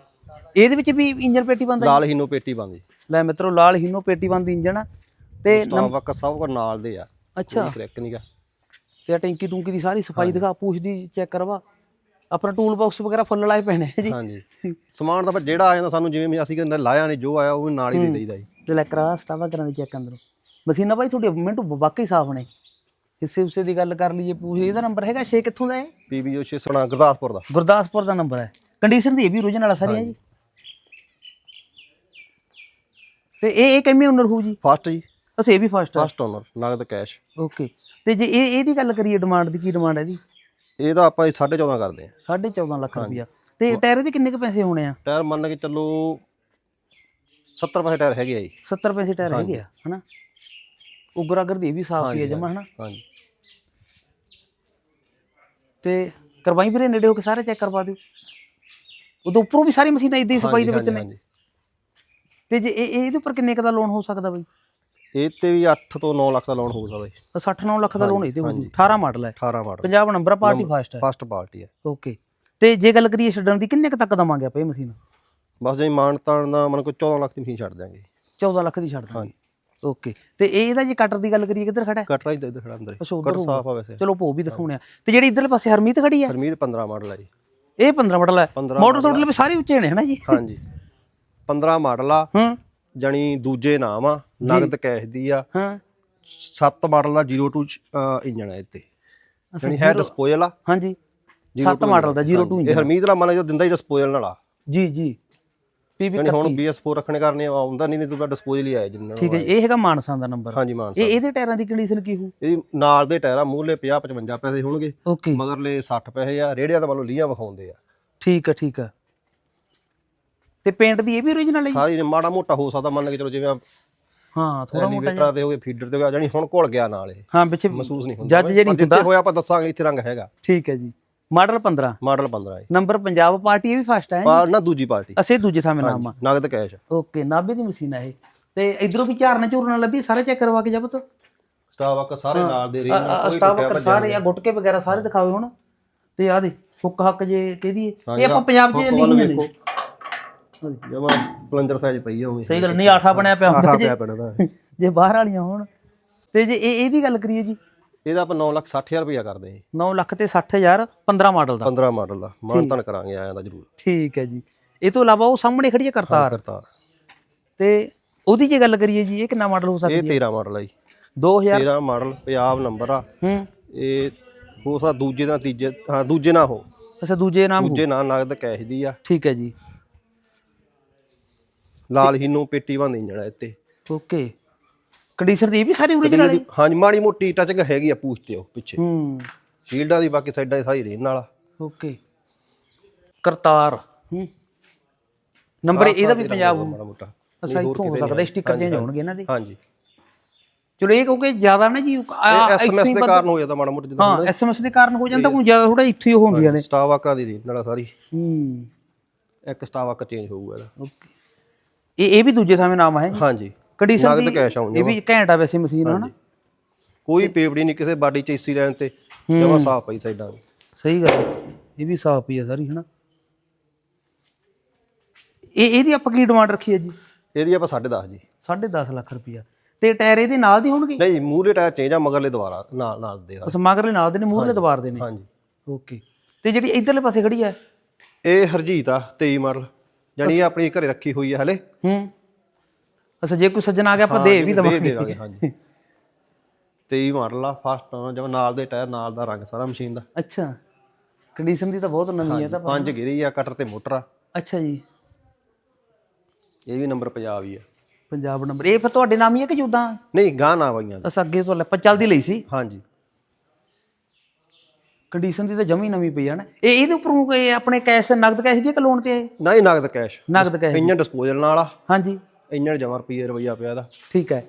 ਇਹਦੇ ਵਿੱਚ ਵੀ ਇੰਜਨ ਪੇਟੀ ਬੰਦਾ ਲਾਲ ਹੀਨੋ ਪੇਟੀ ਬੰਦੀ ਲੈ ਮਿੱਤਰੋ ਲਾਲ ਹੀਨੋ ਪੇਟੀ ਬੰਦ ਇੰਜਨ ਆ। ਤੇ ਸਟਾਫ ਸਭ ਕੋ ਨਾਲ ਦੇ ਆ। ਅੱਛਾ। ਕਰੈਕ ਨਹੀਂਗਾ ਤੇ ਟੈਂਕੀ ਟੂੰਕੀ ਦੀ ਸਾਰੀ ਸਫ਼ਾਈ ਦਿਖਾ ਪੂਛ ਦੀ ਚੈੱਕ ਕਰਵਾ। ਆਪਣਾ ਟੂਲ ਬਾਕਸ ਵਗੈਰਾ ਫੁੱਲ ਲਾਏ ਪੈਣੇ ਜੀ। ਹਾਂਜੀ। ਸਮਾਨ ਤਾਂ ਜਿਹੜਾ ਆ ਜਾਂਦਾ ਸਾਨੂੰ ਜਿਵੇਂ ਅਸੀਂ ਕਹਿੰਦੇ ਲਾਇਆ ਨਹੀਂ ਜੋ ਆਇਆ ਉਹ ਵੀ ਨਾਲ ਹੀ ਦੇ ਦੇਈਦਾ ਜੀ। ਤੇ ਲੈ ਕਰਾ ਸਟਾਵਾ ਕਰਾਂ ਦੀ ਚੈੱਕ ਅੰਦਰੋਂ। ਮਸ਼ੀਨਾਂ ਭਾਈ ਤੁਹਾਡੇ ਮਿੰਟੂ ਵਾਕਈ ਸਾਫ਼ ਨੇ। ਹਿੱਸੇ ਹੁੱਸੇ ਦੀ ਗੱਲ ਕਰ ਲਈਏ ਪੂਛ ਇਹਦਾ ਨੰਬਰ ਹੈਗਾ 6 ਕਿੱਥੋਂ ਦਾ ਹੈ ਪੀਬੀਓ 600 ਗੁਰਦਾਸਪੁਰ ਦਾ। ਗੁਰਦਾਸਪੁਰ ਦਾ ਨੰਬਰ ਹੈ। ਕੰਡੀਸ਼ਨ ਦੀ ਇਹ ਵੀ ਰੋਜਨ ਵਾਲਾ ਸਾਰੀ ਹੈ ਜੀ? ਤੇ ਇਹ ਇਹ ਕਿੰਨੇ ਓਨਰ ਹੋਊ ਜੀ? ਫਸਟ ਜੀ। ਅਸ ਇਹ ਵੀ ਫਸਟ ਹੈ ਫਸਟ ਓਨਰ ਨਗਦ ਕੈਸ਼ ਓਕੇ ਤੇ ਜੇ ਇਹ ਇਹਦੀ ਗੱਲ ਕਰੀਏ ਡਿਮਾਂਡ ਦੀ ਕੀ ਡਿਮਾਂਡ ਹੈ ਜੀ? ਇਹਦਾ ਆਪਾਂ 14.5 ਕਰਦੇ ਆ 14.5 ਲੱਖ ਰੁਪਇਆ ਤੇ ਟਾਇਰ ਦੇ ਕਿੰਨੇ ਕ ਪੈਸੇ ਹੋਣੇ ਆ? ਟਾਇਰ ਮੰਨ ਕੇ ਚੱਲੋ 70 ਪੈਸੇ ਟਾਇਰ ਹੈਗੇ ਆ ਜੀ। 70 ਪੈਸੇ ਟਾਇਰ ਹੈਗੇ ਆ ਹਨਾ? ਉਗਰ ਅਗਰ ਦੀ ਇਹ ਵੀ ਸਾਫ਼ ਹੀ ਹੈ ਜਮਾ ਹਨਾ? ਹਾਂਜੀ। ਤੇ ਕਰਵਾਈ ਵੀਰੇ ਨੇੜੇ ਹੋ ਕੇ ਸਾਰੇ ਚੈੱਕ ਕਰਵਾ ਦਿਓ। ਉਦੋਂ ਉੱਪਰੋਂ ਵੀ ਸਾਰੀ ਮਸ਼ੀਨਾਂ ਇਦਾਂ ਹੀ ਸਫ਼ਾਈ ਦੇ ਵਿੱਚ ਨੇ। ਤੇ ਜੇ ਇਹ ਇਹ ਇਹਦੇ ਉੱਪਰ ਕਿੰਨੇ ਕ ਦਾ ਲੋਨ ਹੋ ਸਕਦਾ ਬਈ? ਇਹ ਤੇ ਵੀ 8 ਤੋਂ 9 ਲੱਖ ਦਾ ਲੋਨ ਹੋ ਸਕਦਾ ਜੀ 69 ਲੱਖ ਦਾ ਲੋਨ ਇਹਦੇ ਹੋ ਜੂ। 18 ਮਾਡਲ ਹੈ। 18 model. Punjab number party fast ਹੈ। ਫਸਟ ਪਾਰਟੀ ਹੈ। ਓਕੇ। ਤੇ ਜੇ ਗੱਲ ਕਰੀਏ ਛੱਡਣ ਦੀ ਕਿੰਨੇ ਕ ਤੱਕ ਦਵਾਂਗੇ ਆਪਾਂ ਇਹ ਮਸ਼ੀਨ? ਬਸ ਜੇ ਮਾਨਤਾਨ ਦਾ ਮਨ ਕੋਈ 14 ਲੱਖ ਦੀ ਮਸ਼ੀਨ ਛੱਡ ਦਿਆਂਗੇ। 14 ਲੱਖ ਦੀ ਛੱਡ ਦਾਂਗੇ ਓਕੇ ਤੇ ਇਹ ਇਹਦਾ ਜੇ ਕਟਰ ਦੀ ਗੱਲ ਕਰੀਏ ਕਿੱਧਰ ਖੜਾ ਹੈ? ਕਟਰਾ ਹੀ ਇੱਧਰ ਖੜਾ ਅੰਦਰ। ਅੱਛਾ, ਉੱਧਰ ਕਟ ਸਾਫ਼ ਆ ਵੈਸੇ। ਚਲੋ ਭੋ ਵੀ ਦਿਖਾਉਣੇ ਆ। ਤੇ ਜਿਹੜੀ ਇਧਰਲੇ ਪਾਸੇ ਹਰਮੀਤ ਖੜੀ ਹੈ? ਹਰਮੀਤ 15 ਮਾਡਲ ਹੈ ਜੀ। ਇਹ 15 ਮਾਡਲ ਹੈ 15 ਮਾਡਲ ਤੁਹਾਡੇ ਲਈ ਸਾਰੇ ਉੱਚੇ ਨੇ ਹਨਾ ਜੀ? ਹਾਂਜੀ। 15 ਮਾਡਲ ਆ ਹਾਂ। ਜਣੀ ਦੂਜੇ ਨਾਮ ਆ ਨਗਦ ਕੈਸ਼ ਦੀ ਆ। ਹਾਂ। 7 ਮਾਡਲ ਦਾ 02 ਇੰਜਨ ਹੈ ਇੱਥੇ। ਜਣੀ ਹੈ ਡਿਸਪੋਜ਼ਲ ਆ। ਹਾਂਜੀ। 02 7 ਮਾਡਲ ਦਾ 02 ਇਹ ਹਰਮੀਤ ਦਾ ਮਨ ਜੋ ਦਿੰਦਾ ਹੀ ਡਿਸਪੋਜ਼ਲ ਨਾਲ ਆ। ਜੀ ਜੀ। ਪੀਵੀ ਹੁਣ BS4 ਰੱਖਣੇ ਕਰਨੇ ਆਉਂਦਾ ਨਹੀਂ ਤੇ ਤੁਹਾਡਾ ਡਿਸਪੋਜ਼ਲ ਹੀ ਆਇਆ ਜਿੰਨਾਂ ਠੀਕ ਹੈ ਇਹ ਹੈਗਾ ਮਾਨਸਾਂ ਦਾ ਨੰਬਰ ਹਾਂਜੀ ਮਾਨ ਇਹ ਇਹਦੇ ਟਾਇਰਾਂ ਦੀ ਕੰਡੀਸ਼ਨ ਕੀ ਹੋਊ? ਇਹਦੀ ਨਾਲ ਦੇ ਟਾਇਰ ਮੂਹਰਲੇ 50 55 ਪੈਸੇ ਹੋਣਗੇ। ਓਕੇ। ਮਗਰਲੇ 60 ਪੈਸੇ ਆ ਰੇੜਿਆਂ ਦਾ ਮੰਨ ਲਓ ਲੀਆਂ ਵਿਖਾਉਂਦੇ ਆ। ਠੀਕ ਹੈ ਠੀਕ ਹੈ। ਤੇ ਪੇਂਟ ਦੀ ਇਹ ਵੀ ਓਰੀਜਨਲ ਹੈ ਸਾਰੀ ਮਾੜਾ ਮੋਟਾ ਹੋ ਸਕਦਾ ਮੰਨ ਕੇ ਚਲੋ ਜਿਵੇਂ ਹਾਂ ਥੋੜਾ ਮੋਟਾ ਐਲੀਵੇਟਰ ਤੇ ਹੋ ਗਏ ਫੀਡਰ ਤੇ ਹੋ ਗਿਆ ਜਾਨੀ ਹੁਣ ਘੁਲ ਗਿਆ ਨਾਲ ਇਹ। ਹਾਂ ਵਿੱਚ ਮਹਿਸੂਸ ਨਹੀਂ ਹੁੰਦਾ ਜੱਜ ਜੇ ਨਹੀਂ ਪਰ ਜਿੱਥੇ ਹੋਇਆ ਆਪਾਂ ਦੱਸਾਂਗੇ ਇੱਥੇ ਰੰਗ ਹੈਗਾ। ਠੀਕ ਹੈ ਜੀ। ਮਾਡਲ 15 ਮਾਡਲ 15 ਹੈ ਨੰਬਰ ਪੰਜਾਬ ਪਾਰਟੀ ਇਹ ਵੀ ਫਸਟ ਹੈ ਪਰ ਨਾ ਦੂਜੀ ਪਾਰਟੀ। ਅਸੀਂ ਦੂਜੇ ਥਾਂ ਨਾਮ ਆ। ਨਗਦ ਕੈਸ਼। ਓਕੇ ਨਾਭੇ ਦੀ ਮਸ਼ੀਨ ਆ ਇਹ। ਤੇ ਇਧਰੋਂ ਵੀ ਝਾਰਨਾ ਝੂਰਨਾ ਲੱਭੀ ਸਾਰੇ ਚੈੱਕ ਕਰਵਾ ਕੇ ਜਾਬਤ ਸਟਾਵਕ ਸਾਰੇ ਨਾਲ ਦੇ ਰੇਂਜ ਕੋਈ ਸਟਾਫ ਕਰ ਸਾਰੇ ਆ ਗੁਟਕੇ ਵਗੈਰਾ ਸਾਰੇ ਦਿਖਾਵੇ ਹੁਣ। ਤੇ ਆ ਦੇ ਹੁੱਕ ਹੱਕ ਜੇ ਕਿਹਦੀ? ਇਹ ਆਪਾਂ ਪੰਜਾਬ 'ਚ ਨਹੀਂ ਹੁੰਦੇ ਜਮਾ ਪਲੰਜਰ ਸਾਈਜ਼ ਪਈ ਉਵੇਂ ਸਹੀ ਗੱਲ ਨਹੀਂ ਆਠਾ ਬਣਿਆ ਪਿਆ ਹੁੰਦਾ ਜੇ। ਬਾਹਰ ਵਾਲੀਆਂ ਹੋਣ। ਤੇ ਜੇ ਇਹ ਇਹਦੀ ਗੱਲ ਕਰੀਏ ਜੀ ਇਹਦਾ ਆਪਾਂ 9 ਲੱਖ 60000 ਰੁਪਇਆ ਕਰਦੇ ਹਾਂ 9 ਲੱਖ ਤੇ 60000 15 ਮਾਡਲ ਦਾ। 15 ਮਾਡਲ ਦਾ। ਮਾਨਤਨ ਕਰਾਂਗੇ ਆਇਆ ਦਾ ਜ਼ਰੂਰ। ਠੀਕ ਹੈ ਜੀ। ਇਹ ਤੋਂ ਇਲਾਵਾ ਉਹ ਸਾਹਮਣੇ ਖੜੀ ਹੈ ਕਰਤਾਰ। ਕਰਤਾ ਤੇ ਉਹਦੀ ਜੇ ਗੱਲ ਕਰੀਏ ਜੀ ਇਹ ਕਿੰਨਾ ਮਾਡਲ ਹੋ ਸਕਦਾ ਇਹ 13 ਮਾਡਲ ਆ ਜੀ। 2000 13 ਮਾਡਲ ਪੰਜਾਬ ਨੰਬਰ ਆ। ਹੂੰ। ਇਹ ਹੋ ਸਕਦਾ ਦੂਜੇ ਦਾ ਤੀਜੇ ਹਾਂ ਦੂਜੇ ਨਾ ਹੋ। ਅੱਛਾ ਦੂਜੇ ਨਾਮ ਹੋ। ਦੂਜੇ ਨਾਲ ਨਗਦ ਕੈਸ਼ ਦੀ ਆ। ਠੀਕ ਹੈ ਜੀ। ਲਾਲ ਹੀਨੋ ਪੇਟੀ ਬੰਦ ਇੰਜਣ ਆ ਇੱਥੇ। ਓਕੇ। ਕੰਡੀਸ਼ਨ ਦੀ ਇਹ ਵੀ ਸਾਰੀ ਓਰੀਜਨਲ ਹੈ ਹਾਂਜੀ ਮਾੜੀ ਮੋਟੀ ਟਚਿੰਗ ਹੈਗੀ ਆ ਪੂਛ ਤੇ ਉਹ ਪਿੱਛੇ। ਹੂੰ। ਸ਼ੀਲਡਾਂ ਦੀ ਬਾਕੀ ਸਾਈਡਾਂ ਦੀ ਸਾਰੀ ਰੇਨ ਵਾਲਾ ਓਕੇ। ਕਰਤਾਰ। ਹੂੰ। ਨੰਬਰ ਇਹਦਾ ਵੀ ਪੰਜਾਬ। ਮਾੜਾ ਮੋਟਾ। ਅੱਛਾ ਇੱਥੋਂ ਹੋ ਸਕਦਾ ਸਟicker ਚੇਂਜ ਹੋਣਗੇ ਇਹਨਾਂ ਦੇ। ਹਾਂਜੀ। ਚਲੋ ਇਹ ਕਿਉਂਕਿ ਜ਼ਿਆਦਾ ਨਾ ਜੀ ਐਸਐਮਐਸ ਦੇ ਕਾਰਨ ਹੋ ਜਾਂਦਾ ਮਾੜਾ ਮੋਟਾ ਜਦੋਂ ਹਾਂ ਐਸਐਮਐਸ ਦੇ ਕਾਰਨ ਹੋ ਜਾਂਦਾ ਕੋਈ ਜ਼ਿਆਦਾ ਥੋੜਾ ਇੱਥੇ ਹੀ ਹੁੰਦੀਆਂ ਨੇ। ਸਟਾਵਾਕਾਂ ਦੀ ਰੇਨ ਵਾਲਾ ਸਾਰੀ। ਹੂੰ। ਇੱਕ ਸਟਾਵਾਕ ਚੇਂਜ ਹੋਊਗਾ ਇਹਦਾ। ਓਕੇ। ਇਹ ਇਹ ਵੀ ਦੂਜੇ ਥਾਵੇਂ ਨਾਮ ਹੈ ਜੀ? ਹਾਂਜੀ। ਕੰਡੀਸ਼ਨ ਨਗਦ ਕੈਸ਼ ਆਉਂਦਾ ਇਹ ਵੀ ਘੈਂਟ ਆ ਵੈਸੇ ਮਸ਼ੀਨ ਹਨਾ? ਕੋਈ ਪੇਪੜੀ ਨਹੀਂ ਕਿਸੇ ਬਾਡੀ ਚ ਏਸੀ ਲੈਣ ਤੇ ਜਮਾ ਸਾਫ਼ ਪਈ ਸਾਈਡਾਂ ਸਹੀ ਗੱਲ। ਇਹ ਵੀ ਸਾਫ਼ ਪਈ ਆ ਸਾਰੀ ਹਨਾ? ਇਹ ਇਹਦੀ ਆਪਾਂ ਕੀ ਡਿਮਾਂਡ ਰੱਖੀ ਹੈ ਜੀ? ਇਹਦੀ ਆਪਾਂ 10.5 ਜੀ। 10.5 ਲੱਖ ਰੁਪਈਆ। ਤੇ ਟਾਇਰ ਇਹਦੇ ਨਾਲ ਦੇ ਹੋਣਗੇ? ਨਹੀਂ ਮੂਹਰੇ ਟਾਇਰ ਚੇਂਜ ਆ ਮਗਰਲੇ ਦੁਬਾਰਾ ਨਾਲ ਨਾਲ ਦੇ ਉਸ ਮਗਰਲੇ ਨਾਲ ਦੇ ਨੇ ਮੂਹਰਲੇ ਦਵਾਰ ਦੇ ਨੇ? ਹਾਂਜੀ। ਓਕੇ। ਤੇ ਜਿਹੜੀ ਇਧਰਲੇ ਪਾਸੇ ਖੜੀ ਹੈ ਇਹ ਹਰਜੀਤ ਆ 23 ਮਾਡਲ। ਜਾਨੀ ਇਹ ਆਪਣੀ ਘਰੇ ਰੱਖੀ ਹੋਈ ਆ ਹਲੇ। ਹੂੰ। ਅੱਛਾ ਜੇ ਕੋਈ ਸੱਜਣ ਆ ਗਿਆ ਆਪਾਂ ਦੇ ਵੀ ਦੇ ਦਵਾਂਗੇ। ਦੇਵਾਂਗੇ ਹਾਂਜੀ। 23 ਮਾਡਲ ਆ ਫਸਟ ਜਮ ਨਾਲ ਦੇ ਟਾਇਰ ਨਾਲ ਦਾ ਰੰਗ ਸਾਰਾ ਮਸ਼ੀਨ ਦਾ। ਅੱਛਾ ਕੰਡੀਸ਼ਨ ਦੀ ਤਾਂ ਬਹੁਤ ਨਵੀਂ ਹੈ ਤਾਂ ਪੰਜ ਗਿਰੀ ਆ ਕਟਰ ਤੇ ਮੋਟਰ ਆ। ਅੱਛਾ ਜੀ। ਇਹ ਵੀ ਨੰਬਰ ਪੰਜਾਬ ਹੀ ਆ। ਪੰਜਾਬ ਨੰਬਰ ਇਹ ਫਿਰ ਤੁਹਾਡੇ ਨਾਮ ਹੀ ਹੈ ਕਿ ਜੁਦਾਂ ਨਹੀਂ ਗਾਂ ਨਾ ਬਾਈਆਂ ਦਾ। ਅਸ ਅੱਗੇ ਤੋਂ ਲੈ ਚੱਲਦੀ ਲਈ ਸੀ? ਹਾਂਜੀ। ਕੰਡੀਸ਼ਨ ਦੀ ਤਾਂ ਜਮੀ ਨਵੀਂ ਪਈ ਹੈ ਨਾ। ਇਹ ਇਹਦੇ ਉੱਪਰੋਂ ਇਹ ਆਪਣੇ ਕੈਸ਼ ਨਗਦ ਕੈਸ਼ ਦੀ ਕਿ ਲੋਨ ਤੇ ਨਹੀਂ ਨਗਦ ਕੈਸ਼ ਨਗਦ ਕੈਸ਼ ਇੰਜਨ ਡਿਸਪੋਜ਼ਲ ਨਾਲ ਆ। ਹਾਂਜੀ। ਇੰਜਨ ਜਮਾ ਰੁਪਈਏ ਰੁਪਈਆ ਪਿਆ ਇਹਦਾ। ਠੀਕ ਹੈ।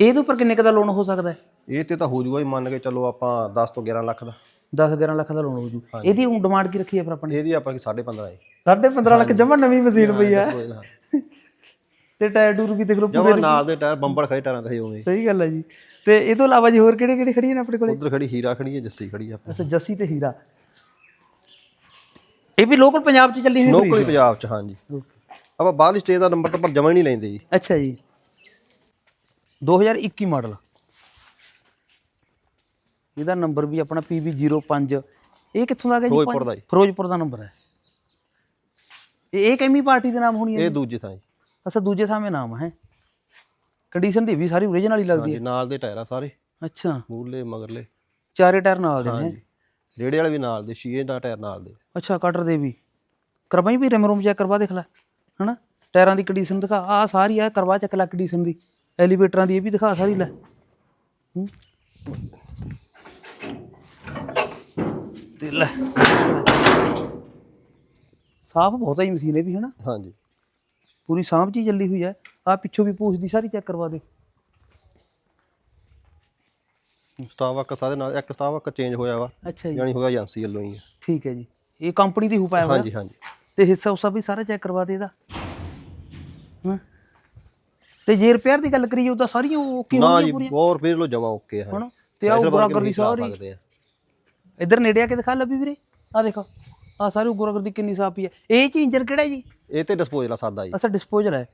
ਇਹਦੇ ਉੱਪਰ ਕਿੰਨੇ ਕ ਦਾ ਲੋਨ ਹੋ ਸਕਦਾ ਹੈ? ਇਹ ਤੇ ਤਾਂ ਹੋ ਜੂਗਾ ਹੀ ਮੰਨ ਕੇ ਚੱਲੋ ਆਪਾਂ 10 ਤੋਂ 11 ਲੱਖ ਦਾ। 10 11 ਲੱਖ ਦਾ ਲੋਨ ਹੋ ਜੂ ਇਹਦੀ ਹੁਣ ਡਿਮਾਂਡ ਕੀ ਰੱਖੀ ਹੈ ਫਿਰ ਆਪਣੇ ਇਹਦੀ ਆਪਾਂ ਕਿ 15.5 ਹੈ 15.5 ਲੱਖ ਜਮਾ ਨਵੀਂ ਮਸ਼ੀਨ ਪਈ ਹੈ। ਤੇ ਟਾਇਰ ਟੂਰ ਵੀ ਦੇਖ ਲਓ ਜਮਾ ਨਾਲ ਦੇ ਟਾਇਰ ਬੰਬਲ ਖੜੇ ਟਾਇਰਾਂ ਦੇ ਉਵੇਂ। ਸਹੀ ਗੱਲ ਹੈ ਜੀ। ਤੇ ਇਹ ਤੋਂ ਇਲਾਵਾ ਜੀ ਹੋਰ ਕਿਹੜੇ ਕਿਹੜੇ ਖੜੀਆਂ ਨੇ ਆਪਣੇ ਕੋਲੇ? ਉਧਰ ਖੜੀ ਹੀਰਾ ਖੜੀ ਹੈ ਜੱਸੀ ਖੜੀ ਆਪਣੀ। ਅੱਛਾ ਜੱਸੀ ਤੇ ਹੀਰਾ। ਇਹ ਵੀ ਲੋਕਲ ਪੰਜਾਬ 'ਚ ਚੱਲੀ ਹੋਈ ਲੋਕਲ ਹੀ? ਪੰਜਾਬ ਚ ਹਾਂਜੀ. ਆਪਾਂ ਬਾਹਰਲੀ ਸਟੇਜ ਦਾ ਨੰਬਰ ਤਾਂ ਪਰ ਜਮਾ ਹੀ ਨਹੀਂ ਲੈਂਦੇ ਜੀ। ਅੱਛਾ ਜੀ। 2021 ਮਾਡਲ ਇਹਦਾ ਨੰਬਰ ਵੀ ਆਪਣਾ PB05 ਇਹ ਕਿੱਥੋਂ ਦਾ ਗਿਆ ਜੀ ਫਿਰੋਜ਼ਪੁਰ ਦਾ ਜੀ। ਫਿਰੋਜ਼ਪੁਰ ਦਾ ਨੰਬਰ ਹੈ। ਇਹ ਇਹ ਕਿੰਨੀ ਪਾਰਟੀ ਦੇ ਨਾਮ ਹੋਣੀ ਹੈ ਇਹ ਦੂਜੇ ਥਾਂ ਜੀ। ਅੱਛਾ ਦੂਜੇ ਥਾਵੇਂ ਨਾਮ ਹੈ। ਕੰਡੀਸ਼ਨ ਦੀ ਵੀ ਸਾਰੀ ਓਰੀਜਨਲ ਹੀ ਲੱਗਦੀ ਹਾਂਜੀ ਨਾਲ ਦੇ ਟਾਇਰ ਆ ਸਾਰੇ। ਹੈ ਅੱਛਾ। ਮੂਰਲੇ ਮਗਰਲੇ। ਚਾਰੇ ਟਾਇਰ ਨਾਲ ਦੇ ਨੇ। ਹਾਂਜੀ। ਰੇੜੇ ਵਾਲੇ ਵੀ ਨਾਲ ਦੇ ਸ਼ੀਏ ਦਾ ਟਾਇਰ ਨਾਲ ਦੇ। ਅੱਛਾ ਕਟਰ ਦੇ ਵੀ। ਕਰਵਾਈ ਵੀ ਰਿਮ ਰੂਮ ਚੈੱਕ ਕਰਵਾ ਦੇਖ ਲੈ। ਹਨਾ? ਟਾਇਰਾਂ ਦੀ ਕੰਡੀਸ਼ਨ ਦਿਖਾ ਆ ਸਾਰੀ ਆ ਕਰਵਾ ਚੱਕ ਲੈ ਕੰਡੀਸ਼ਨ ਦੀ। ਐਲੀਵੇਟਰਾਂ ਦੀ ਇਹ ਵੀ ਦਿਖਾ ਸਾਰੀ ਲੈ। ਹੂੰ। ਤੇ ਲੈ। ਸਾਫ਼ ਬਹੁਤ ਹੈ ਮਸ਼ੀਨ ਇਹ ਵੀ ਹਨਾ? ਹਾਂਜੀ। ਪੂਰੀ ਸਾਂਭ ਹੀ ਚੱਲੀ ਹੋਈ ਹੈ ਆ ਪਿੱਛੋਂ ਵੀ ਪੂਛਦੀ ਸਾਰੀ ਚੈੱਕ ਕਰਵਾ ਦੇ। ਸਟਾਵਕ ਸਾਰੇ ਨਾਲ ਇੱਕ ਸਟਾਵਕ ਚੇਂਜ ਹੋਇਆ ਵਾ। ਅੱਛਾ ਜੀ। ਯਾਨੀ ਹੋਇਆ ਏਜੰਸੀ ਵੱਲੋਂ ਹੀ ਆ। ਠੀਕ ਹੈ ਜੀ। ਇਹ ਕੰਪਨੀ ਦੀ ਹੂ ਪਾਇਆ ਹੋਇਆ? ਹਾਂਜੀ ਹਾਂਜੀ। ਤੇ ਹਿੱਸਾ ਉਸਾ ਵੀ ਸਾਰਾ ਚੈੱਕ ਕਰਵਾ ਦੇ ਇਹਦਾ। ਹਾਂ? ਤੇ ਜੇ ਰਿਪੇਅਰ ਦੀ ਗੱਲ ਕਰੀਏ ਉਹ ਤਾਂ ਸਾਰੀਆਂ ਓਕੇ ਨਾ ਹੋਣਗੀਆਂ ਜੀ ਪੂਰੀਆਂ। ਬਹੁਤ ਫਿਰ ਲੋ ਜਮਾ ਓਕੇ ਆ ਹਨਾ? ਤੇ ਆ ਉਗਰਾਗਰ ਦੀ ਸਾਰੀ ਆ। ਇੱਧਰ ਨੇੜੇ ਆ ਕੇ ਦਿਖਾ ਲੱਭੀ ਵੀਰੇ। ਆ ਦੇਖੋ ਆ ਸਾਰੀ ਉਗਰਾਗਰ ਦੀ ਕਿੰਨੀ ਸਾਫੀ ਹੈ ਇਹ ਚ ਇੰਜਨ ਕਿਹੜਾ ਹੈ ਜੀ? ਇਹ ਤੇ ਡਿਸਪੋਜ਼ਲ ਆ ਸਾਦਾ ਜੀ। ਅਸਾ ਡਿਸਪੋਜ਼ਲ ਹੈ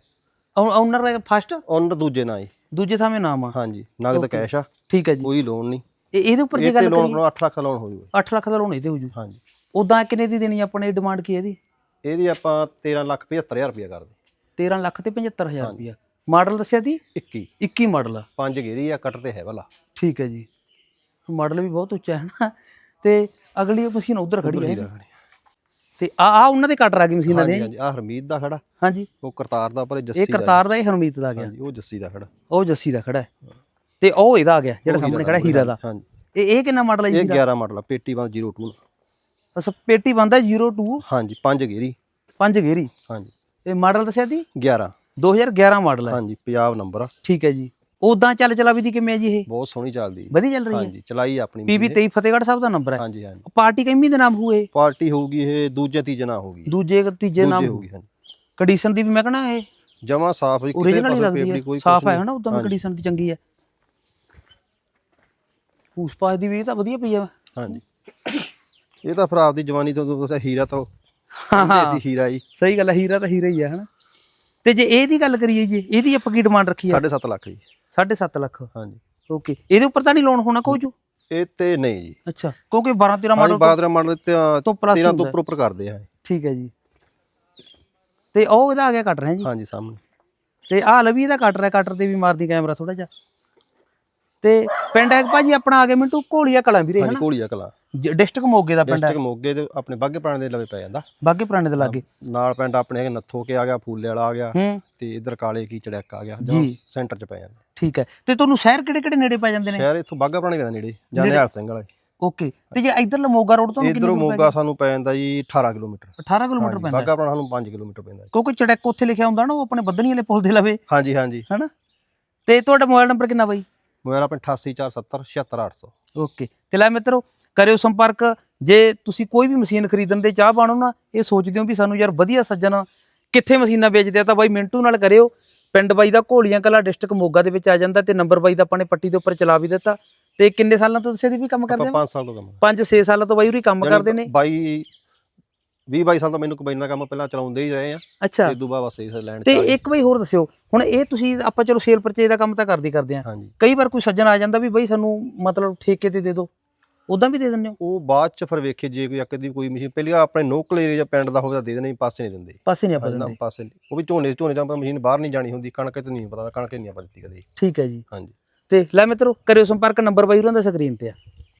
ਓਨਰ ਹੈ ਫਸਟ ਉਹਨਾਂ ਦੂਜੇ ਨਾਲ ਜੀ ਦੂਜੇ ਥਾਵੇਂ ਨਾਮ ਆ। ਹਾਂਜੀ ਨਗਦ ਕੈਸ਼ ਆ। ਠੀਕ ਹੈ ਜੀ। ਕੋਈ ਲੋਨ ਨਹੀਂ। ਇਹ ਇਹਦੇ ਉੱਪਰ ਇਹ ਜੇ ਤੇ ਗੱਲ ਲੋਨ ਕਰੀਏ ਕਰੋ 8 ਲੱਖ ਦਾ ਲੋਨ ਹੋ ਜੂਗਾ 8 ਲੱਖ ਦਾ ਲੋਨ ਇਹਦੇ ਹੋ ਜੂ ਹਾਂਜੀ। ਉਦਾਂ ਕਿੰਨੇ ਦੀ ਦੇਣੀ ਆਪਣੇ ਡਿਮਾਂਡ ਕੀ ਹੈ ਇਹਦੀ? ਇਹਦੀ ਆਪਾਂ 13 ਲੱਖ 75000 ਰੁਪਇਆ ਕਰਦੇ। 13 ਲੱਖ ਤੇ 75000 ਰੁਪਇਆ ਮਾਡਲ ਦੱਸਿਆ ਦੀ? 21 21 ਮਾਡਲ ਆ। ਪੰਜ ਗੇਰੀ ਆ ਕਟਰ ਤੇ ਹੈ ਵਾਲਾ। ਠੀਕ ਹੈ ਜੀ। ਮਾਡਲ ਵੀ ਬਹੁਤ ਉੱਚਾ ਹੈ ਨਾ। ਤੇ ਅਗਲੀ ਮਸ਼ੀਨ ਉਧਰ ਖੜੀ ਹੈ। ਤੇ ਆ ਆ ਉਹਨਾਂ ਦੇ ਕਟਰ ਆ ਗਈ ਮਸ਼ੀਨਾਂ ਦੇ। ਹਾਂਜੀ ਹਾਂਜੀ। ਆ ਹਰਮੀਤ ਦਾ ਖੜਾ। ਹਾਂਜੀ। ਉਹ ਕਰਤਾਰ ਦਾ ਪਰ ਇਹ ਇਹ ਜੱਸੀ ਦਾ ਕਰਤਾਰ ਦਾ ਇਹ ਹਰਮੀਤ ਦਾ ਗਿਆ। ਹਾਂਜੀ ਉਹ ਜੱਸੀ ਦਾ ਖੜਾ। ਉਹ ਜੱਸੀ ਦਾ ਖੜਾ ਹੈ। ਤੇ ਉਹ ਇਹਦਾ ਆ ਗਿਆ ਜਿਹੜਾ ਸਾਹਮਣੇ ਖੜਾ ਹੀਰਾ ਦਾ। ਹਾਂਜੀ। ਇਹ ਇਹ ਕਿੰਨਾ ਮਾਡਲ ਹੈ ਇਹ ਜੀ 11 ਮਾਡਲ ਆ ਪੇਟੀ ਬੰਦ 02 ਅਸ ਪੇਟੀ ਬੰਦਾ 02 ਹਾਂਜੀ ਪੰਜ ਗੇਰੀ। 5 ਗੇਰੀ। ਹਾਂਜੀ। ਇਹ ਮਾਡਲ ਦੱਸਿਆ ਦੀ 11 2011 ਮਾਡਲ ਹੈ। ਹਾਂਜੀ ਪੰਜਾਬ ਨੰਬਰ ਆ। ਠੀਕ ਹੈ ਜੀ। ਉਦਾਂ ਚੱਲ ਚਲਾ ਵੀ ਦੀ ਕਿਵੇਂ ਹੈ ਜੀ ਇਹ? ਬਹੁਤ ਸੋਹਣੀ ਚੱਲਦੀ ਵਧੀਆ ਚੱਲ ਰਹੀ ਹੈ। ਹਾਂਜੀ ਚਲਾਈ ਆਪਣੀ ਪੀਬੀ 23 ਫਤਿਹਗੜ੍ਹ ਸਾਹਿਬ ਦਾ ਨੰਬਰ ਹੈ। ਹਾਂਜੀ ਹਾਂਜੀ। ਪਾਰਟੀ ਕਿੰਨੀ ਦੇ ਨਾਮ ਹੋਏ ਪਾਰਟੀ ਹੋਊਗੀ ਇਹ ਦੂਜੇ ਤੀਜੇ ਨਾਲ ਹੋਊਗੀ। ਦੂਜੇ ਤੀਜੇ ਨਾਮ ਹੋਊਗੀ ਹਾਂਜੀ। ਕੰਡੀਸ਼ਨ ਦੀ ਵੀ ਮੈਂ ਕਹਣਾ ਇਹ? ਜਮਾ ਸਾਫ਼ ਜੀ ਕਿਤੇ ਓਰੀਜਨਲ ਹੀ ਲੱਗਦੀ ਹੈ। ਕੋਈ ਸਾਫ਼ ਹੈ ਹਨਾ ਉਦਾਂ ਕੰਡੀਸ਼ਨ ਦੀ ਚੰਗੀ ਹੈ। ਪੂਛ ਪਾਸ ਦੀ ਵੀ ਤਾਂ ਵਧੀਆ ਪਈ ਹੈ। ਹਾਂਜੀ। ਇਹ ਤਾਂ ਫਿਰ ਆਪਦੀ ਜਵਾਨੀ ਤੋਂ ਤੁਸੀਂ ਹੀਰਾ ਤੋਂ ਹਾਂ ਅਸੀਂ ਹੀਰਾ ਜੀ ਸਹੀ ਗੱਲ ਹੈ ਹੀਰਾ ਤਾਂ ਹੀਰਾ ਹੀ ਹੈ ਹਨਾ। ਤੇ ਜੇ ਇਹਦੀ ਗੱਲ ਕਰੀਏ ਜੀ ਇਹਦੀ ਆਪਾਂ ਕੀ ਡਿਮਾਂਡ ਰੱਖੀ ਹੈ 7.5 ਲੱਖ ਜੀ। 7.5 ਲੱਖ। ਹਾਂਜੀ। ਓਕੇ। ਇਹਦੇ ਉੱਪਰ ਤਾਂ ਨਹੀਂ ਲੋਨ ਹੋਣਾ ਕੋਈ ਜੋ? ਇਹ ਤੇ ਨਹੀਂ ਜੀ। ਅੱਛਾ ਕਿਉਂਕਿ 12 13 ਹਾਂਜੀ ਮਾਡਲ 12 13 ਮਾਡਲ ਤੇ ਤੋਂ plus 13 ਤੋਂ। ਉੱਪਰ ਉੱਪਰ ਕਰਦੇ ਆ। ਠੀਕ ਹੈ ਜੀ। ਤੇ ਉਹ ਇਹਦਾ ਆ ਗਿਆ ਕੱਟ ਰਿਹਾ ਜੀ? ਹਾਂਜੀ ਸਾਹਮਣੇ। ਤੇ ਆਹ ਲਵੀ ਇਹਦਾ ਕੱਟ ਰਿਹਾ ਕਟਰ ਤੇ ਵੀ ਮਾਰਦੀ ਕੈਮਰਾ ਥੋੜਾ ਜਿਹਾ। ਤੇ ਪਿੰਡ ਹੈ ਭਾਜੀ ਆਪਣਾ ਆ ਗਿਆ ਮਿੰਟੂ ਘੋਲੀਆ ਕਲਾਂ ਵੀਰੇ ਹਾਂਜੀ ਹਨਾ? ਕੋਲੀਆ ਕਲਾ। ਡਿਸਟ੍ਰਿਕਟ ਮੋਗੇ ਦਾ ਪਿੰਡ ਹੈ। ਡਿਸਟ੍ਰਿਕਟ ਮੋਗੇ ਦੇ ਆਪਣੇ ਬਾਗੇ ਪੁਰਾਣੇ ਦੇ ਲਵੇ ਪੈ ਜਾਂਦਾ। ਬਾਗੇ ਪੁਰਾਣੇ ਦੇ ਲਾਗੇ। ਨਾਲ ਪਿੰਡ ਆਪਣੇ ਹੈਗੇ ਨੱਥੋ ਕੇ ਆ ਗਿਆ ਫੂਲੇ ਵਾਲਾ ਆ ਗਿਆ ਹੂੰ। ਤੇ ਇਧਰ ਕਾਲੇ ਕੀ ਚੜੈਕ ਆ ਗਿਆ ਜੀ। ਸੈਂਟਰ 'ਚ ਪੈ ਜਾਂਦਾ। ਠੀਕ ਹੈ। ਤੇ ਤੁਹਾਨੂੰ ਸ਼ਹਿਰ ਕਿਹੜੇ ਕਿਹੜੇ ਨੇੜੇ ਪੈ ਜਾਂਦੇ ਨੇ? ਸ਼ਹਿਰ ਇੱਥੋਂ ਬਾਗਾ ਪੁਰਾਣੇ ਦੇ ਨੇੜੇ ਜਾਂ ਨੇੜੇ? ਨਿਹਾਲ ਸਿੰਘ ਵਾਲੇ। ਓਕੇ। ਤੇ ਜੇ ਇਧਰਲਾ ਮੋਗਾ ਰੋਡ ਤੋਂ ਕਿੰਨੀ ਇਧਰੋਂ ਪੈ ਮੋਗਾ ਸਾਨੂੰ ਪੈ ਜਾਂਦਾ ਜੀ 18 ਕਿਲੋਮੀਟਰ। 18 ਕਿਲੋਮੀਟਰ ਹਾਂਜੀ, ਪੈਂਦਾ। ਹੈ। ਬਾਗਾ ਪੁਰਾਣਾ ਸਾਨੂੰ 5 ਕਿਲੋਮੀਟਰ ਪੈਂਦਾ ਜੀ। ਕਿਉਂਕਿ ਚੜੈਕ ਉੱਥੇ ਲਿਖਿਆ ਹੁੰਦਾ ਨਾ ਉਹ ਆਪਣੇ ਬੱਦਨੀ ਵਾਲੇ ਪੁਲ ਦੇ ਲਵੇ। ਹਾਂਜੀ ਹਾਂਜੀ। ਹਨਾ? ਤੇ ਤੁਹਾਡਾ ਮੋਬਾਈਲ ਨੰਬਰ ਕਿੰਨਾ ਬਾਈ? ਮੋਬਾਈਲ ਆਪਣਾ 88470 76800 ਓਕੇ। ਤੇ ਲੈ ਮਿੱਤਰੋ ਕਰਿਓ ਸੰਪਰਕ। ਜੇ ਤੁਸੀਂ ਕੋਈ ਵੀ ਮਸ਼ੀਨ ਖਰੀਦਣ ਦੇ ਚਾਹ ਬਾਣੋ ਨਾ ਇਹ ਸੋਚਦੇ ਹੋ ਵੀ ਸਾਨੂੰ ਯਾਰ ਵਧੀਆ ਸੱਜਣ ਕਿੱਥੇ ਮਸ਼ੀਨਾਂ ਵੇਚਦੇ ਆ ਤਾਂ ਬਾਈ ਮਿੰਟੂ ਨਾਲ ਕਰਿਓ। ਪਿੰਡ ਬਾਈ ਦਾ ਘੋਲੀਆਂ ਕਲਾ ਡਿਸਟ੍ਰਿਕਟ ਮੋਗਾ ਦੇ ਵਿੱਚ ਆ ਜਾਂਦਾ ਤੇ ਨੰਬਰ ਬਾਈ ਦਾ ਆਪਾਂ ਨੇ ਪੱਟੀ ਦੇ ਉੱਪਰ ਚਲਾ ਵੀ ਦਿੱਤਾ। ਤੇ ਕਿੰਨੇ ਸਾਲਾਂ ਤੋਂ ਤੁਸੀਂ ਇਹਦੀ ਵੀ ਕੰਮ ਕਰਦੇ ਆ 5 ਸਾਲ ਤੋਂ ਕੰਮ 5-6 ਸਾਲਾਂ ਤੋਂ ਬਾਈ ਉਰੀ ਕੰਮ ਕਰਦੇ ਨੇ। 22 20 22 ਸਾਲ ਤੋਂ ਮੈਨੂੰ ਕੰਬਾਈਨ ਦਾ ਕੰਮ ਪਹਿਲਾਂ ਚਲਾਉਂਦੇ ਹੀ ਰਹੇ ਆ ਅੱਛਾ। ਤੇ ਦੁਬਾਰਾ ਬਸ ਇਸ ਲੈਣ ਤੇ ਇੱਕ ਬਈ ਹੋਰ ਦੱਸਿਓ ਹੁਣ ਇਹ ਤੁਸੀਂ ਆਪਾਂ ਚਲੋ ਸੇਲ ਪਰਚੇਜ ਦਾ ਕੰਮ ਤਾਂ ਕਰਦੇ ਕਰਦੇ ਆ। ਹਾਂਜੀ। ਕਈ ਵਾਰ ਕੋਈ ਸੱਜਣ ਆ ਜਾਂਦਾ ਵੀ ਬਈ ਸਾਨੂੰ ਮਤਲਬ ਠੇਕੇ ਤੇ ਦੇ ਦਿਓ ਉਦਾਂ ਵੀ ਦੇ ਦਿੰਦੇ ਹੋ? ਉਹ ਬਾਅਦ ਚ ਫਿਰ ਵੇਖੇ ਜੇ ਕੋਈ ਅੱਕ ਦੀ ਕੋਈ ਮਸ਼ੀਨ ਪਹਿਲੀ ਆਪਣੇ ਲੋਕਲ ਏਰੀਆ ਪੈਂਡ ਦਾ ਹੋਵੇ ਤਾਂ ਦੇ ਦੇਣੇ ਪਾਸੇ ਨਹੀਂ ਦਿੰਦੇ। ਪਾਸੇ ਨਹੀਂ ਆਪਾਂ ਦਿੰਦੇ। ਪਾਸੇ ਨਹੀਂ। ਉਹ ਵੀ ਝੋਨੇ ਝੋਨੇ ਜਾਂ ਮਸ਼ੀਨ ਬਾਹਰ ਨਹੀਂ ਜਾਣੀ ਹੁੰਦੀ ਕਣਕ ਤੇ ਨਹੀਂ ਪਤਾ ਕਣਕ ਨਹੀਂ ਆਪਾਂ ਦਿੱਤੀ ਕਦੇ। ਠੀਕ ਹੈ ਜੀ। ਹਾਂਜੀ। ਤੇ ਲੈ ਮਿੱਤਰੋ ਕਰਿਓ ਸੰਪਰਕ ਨੰਬਰ ਬਾਈ ਉਹਨਾਂ ਦਾ ਸਕਰੀਨ ਤੇ ਆ।